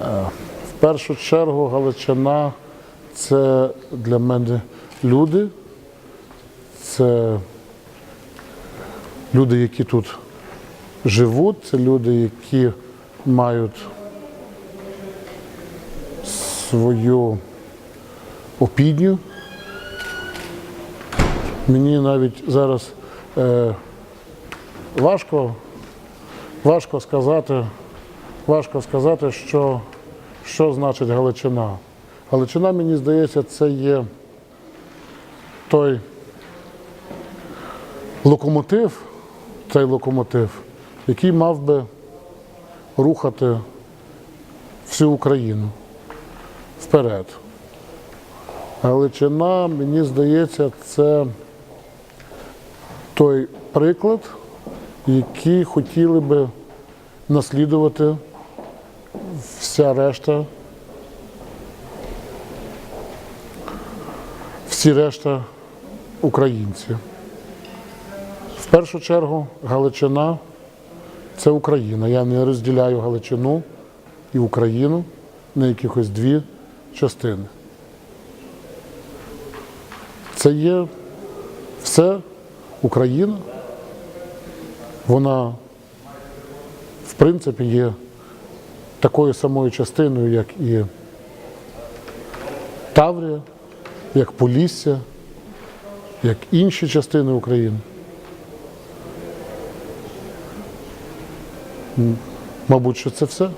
В першу чергу Галичина це для мене люди. Це люди, які тут живуть, це люди, які мають свою опідню. Мені навіть зараз е, важко, важко сказати, важко сказати, що, що значить Галичина. Галичина, мені здається, це є той локомотив, цей локомотив, який мав би рухати всю Україну вперед. Галичина, мені здається, це той приклад, який хотіли би наслідувати вся решта, всі решта українців. В першу чергу Галичина це Україна. Я не розділяю Галичину і Україну на якихось дві частини. Це є все Україна. Вона, в принципі, є такою самою частиною, як і Таврія, як Полісся, як інші частини України. Мабуть, що це все.